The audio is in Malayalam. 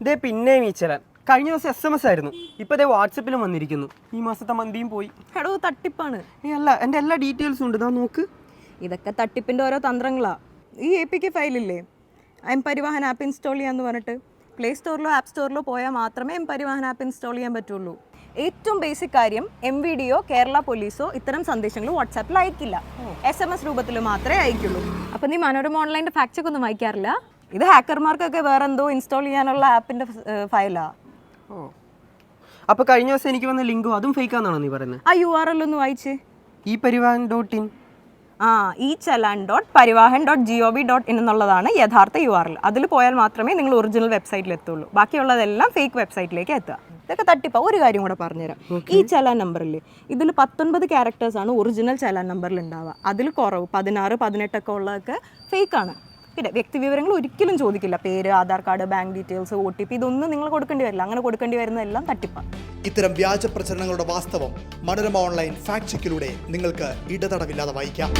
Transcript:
ഇതേ പിന്നെയും ഈ ചലാൻ. കഴിഞ്ഞ ദിവസം എസ് എം എസ് ആയിരുന്നു. ഇപ്പൊ ഇതേ വാട്സപ്പിലും വന്നിരിക്കുന്നു. ഈ മാസത്തെ മന്തിയും പോയി. എടോ തട്ടിപ്പാണ്. ഏ അല്ല എന്റെ എല്ലാ ഡീറ്റെയിൽസും ഉണ്ട്. ഇതാ നോക്ക്. ഇതൊക്കെ തട്ടിപ്പിന്റെ ഓരോ തന്ത്രങ്ങളാ. ഈ എ പി കെ ഫയലില്ലേ? എം പരിവാഹൻ ആപ്പ് ഇൻസ്റ്റാൾ ചെയ്യാന്ന് പറഞ്ഞിട്ട്. പ്ലേ സ്റ്റോറിലോ ആപ്പ് സ്റ്റോറിലോ പോയാൽ മാത്രമേ എം പരിവാഹൻ ആപ്പ് ഇൻസ്റ്റാൾ ചെയ്യാൻ പറ്റുള്ളൂ. ഏറ്റവും ബേസിക് കാര്യം എം വി ഡിയോ കേരള പോലീസോ ഇത്തരം സന്ദേശങ്ങൾ വാട്സാപ്പിൽ അയക്കില്ല. എസ് എം എസ് രൂപത്തിൽ മാത്രമേ അയക്കുള്ളൂ. അപ്പം നീ മനോരമ ഓൺലൈന്റെ ഫാക്ട് ചെക്ക് ഒന്നും വായിക്കാറില്ല? ഇത് ഹാക്കർമാർക്കൊക്കെ വേറെ എന്തോ ഇൻസ്റ്റാൾ ചെയ്യാനുള്ള ആപ്പിന്റെ ഫയലാ. ഓ. അപ്പൊ കഴിഞ്ഞ ദിവസം എനിക്ക് വന്ന ലിങ്കോ അതും ഫേക്ക് ആണെന്നാണ് നീ പറയുന്നത് ആ യു ആർ എൽ ഒന്ന് വായിച്ചേ. ഈ പരിവാഹൻ ഡോട്ട് ഇൻ ആ e challan dot Parivahan dot G O V dot in എന്നുള്ളതാണ് യഥാർത്ഥ യു ആർ എൽ അതിൽ പോയാൽ മാത്രമേ നിങ്ങൾ ഒറിജിനൽ വെബ്സൈറ്റിൽ എത്തുള്ളൂ. ബാക്കിയുള്ളതെല്ലാം ഫേക്ക് വെബ്സൈറ്റിലേക്ക് എത്തുക. ഇതൊക്കെ തട്ടിപ്പാ. ഒരു കാര്യം കൂടെ പറഞ്ഞുതരാം. ഈ ചലാൻ നമ്പറിൽ ഇതിൽ പത്തൊൻപത് ക്യാരക്ടേഴ്സ് ആണ് ഒറിജിനൽ ചലാൻ നമ്പറിൽ ഉണ്ടാവുക. അതിൽ കുറവ് പതിനാറ് പതിനെട്ടൊക്കെ ഉള്ളതൊക്കെ ഫേക്കാണ് പിന്നെ വ്യക്തി വിവരങ്ങൾ ഒരിക്കലും ചോദിക്കില്ല. പേര് Aadhaar card bank details O T P ഇതൊന്നും നിങ്ങൾ കൊടുക്കേണ്ടി വരില്ല. അങ്ങനെ കൊടുക്കേണ്ടി വരുന്നതെല്ലാം തട്ടിപ്പാണ് ഇത്തരം വ്യാജ പ്രചരണങ്ങളുടെ വാസ്തവം മനോരമ ഓൺലൈൻ ഫാക്ട് ചെക്കിലൂടെ നിങ്ങൾക്ക് ഇടതടവില്ലാതെ വായിക്കാം.